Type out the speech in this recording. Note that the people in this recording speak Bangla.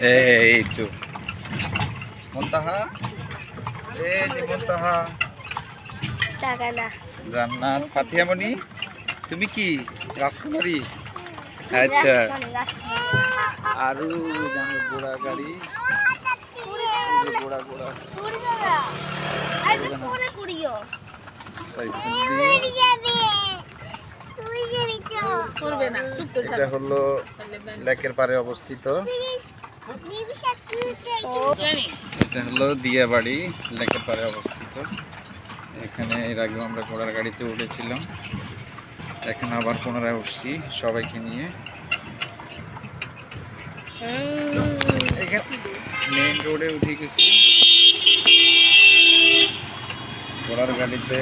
এই তো মন্তাহা? এই যে মন্তাহা। জান্নাত। তুমি কি? রাজকুমারী? আচ্ছা। রাজকুমারী, রাজকুমারী। ঘোড়া গাড়ি ঘোড়া ঘোড়া। আর এটা হলো লেকের পারে অবস্থিত। এটা হলো দিয়াবাড়ি লেকের পারে অবস্থিত। এখানে এর আগেও আমরা ঘোড়ার গাড়িতে উঠেছিলাম। এখন আবার পুনরায় উঠছি সবাইকে নিয়ে। মেইন রোডে উঠে গেছি। ঘোড়ার গাড়িতে